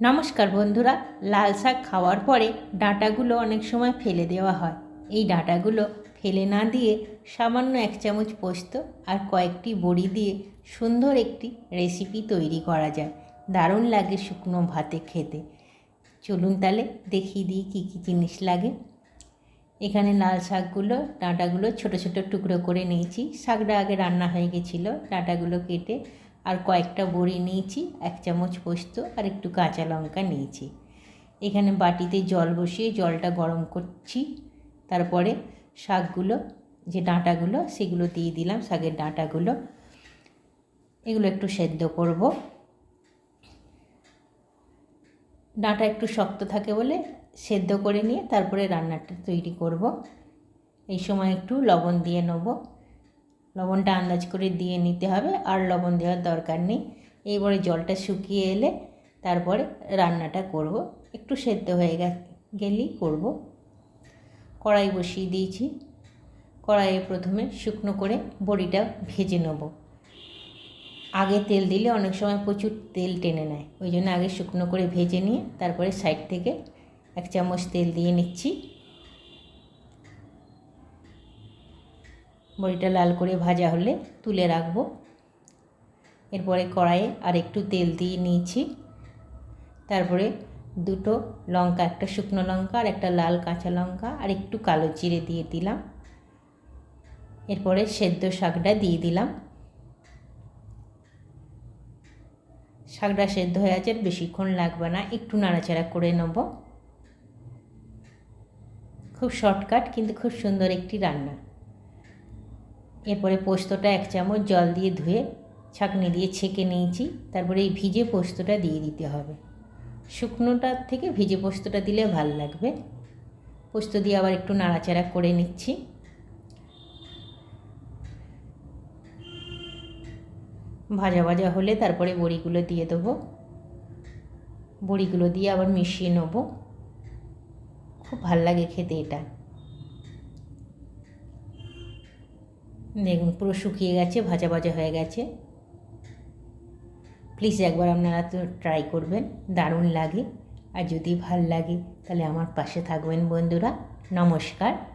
নমস্কার বন্ধুরা, লাল শাক খাওয়ার পরে ডাঁটাগুলো অনেক সময় ফেলে দেওয়া হয়। এই ডাঁটাগুলো ফেলে না দিয়ে সামান্য এক চামচ পোস্ত আর কয়েকটি বড়ি দিয়ে সুন্দর একটি রেসিপি তৈরি করা যায়। দারুণ লাগে শুকনো ভাতে খেতে। চলুন তাহলে দেখিয়ে দিই কী কী জিনিস লাগে। এখানে লাল শাকগুলো, ডাঁটাগুলো ছোট ছোট টুকরো করে নিয়েছি। শাকটা আগে রান্না হয়ে গেছিল, ডাঁটাগুলো কেটে আর কয়েকটা বড়ি নিয়েছি, এক চামচ পোস্ত আর একটু কাঁচা লঙ্কা নিয়েছি। এখানে বাটিতে জল বসিয়ে জলটা গরম করছি। তারপরে শাকগুলো, যে ডাঁটাগুলো, সেগুলো দিয়ে দিলাম শাকের ডাঁটাগুলো। এগুলো একটু সেদ্ধ করব। ডাঁটা একটু শক্ত থাকে বলে সেদ্ধ করে নিয়ে তারপরে রান্নাটা তৈরি করব। এই সময় একটু লবণ দিয়ে নেব। লবণটা আন্দাজ করে দিয়ে নিতে হবে, আর লবণ দেওয়ার দরকার নেই। এইবারে জলটা শুকিয়ে এলে তারপরে রান্নাটা করব। একটু সেদ্ধ হয়ে গেলেই করব। কড়াই বসিয়ে দিয়েছি। কড়াইয়ে প্রথমে শুকনো করে বড়িটা ভেজে নেব। আগে তেল দিলে অনেক সময় প্রচুর তেল টেনে নেয়, ওই জন্য আগে শুকনো করে ভেজে নিয়ে তারপরে সাইড থেকে এক চামচ তেল দিয়ে নিচ্ছি। বড়িটা লাল করে ভাজা হলে তুলে রাখব। এরপরে কড়াইয়ে আর একটু তেল দিয়ে নিয়েছি। তারপরে দুটো লঙ্কা, একটা শুকনো লঙ্কা আর একটা লাল কাঁচা লঙ্কা আর একটু কালো জিরে দিয়ে দিলাম। এরপরে সেদ্ধ শাকটা দিয়ে দিলাম। শাকটা সেদ্ধ হয়ে আছে বেশিক্ষণ লাগবে না, একটু নাড়াচাড়া করে নেব। খুব শর্টকাট, কিন্তু খুব সুন্দর একটি রান্না। এরপরে পোস্তটা এক চামচ জল দিয়ে ধুয়ে ছাঁকনি দিয়ে ছেঁকে নিয়েছি। তারপরে এই ভিজে পোস্তটা দিয়ে দিতে হবে। শুকনোটার থেকে ভিজে পোস্তটা দিলে ভালো লাগবে। পোস্ত দিয়ে আবার একটু নাড়াচাড়া করে নিচ্ছি। ভাজা ভাজা হলে তারপরে বড়িগুলো দিয়ে দেবো। বড়িগুলো দিয়ে আবার মিশিয়ে নেব। খুব ভালো লাগে খেতে এটা। দেখুন, পুরো শুকিয়ে গেছে, ভাজা ভাজা হয়ে গেছে। প্লিজ একবার আপনারা তো ট্রাই করবেন, দারুণ লাগে। আর যদি ভালো লাগে, তাহলে আমার পাশে থাকবেন বন্ধুরা। নমস্কার।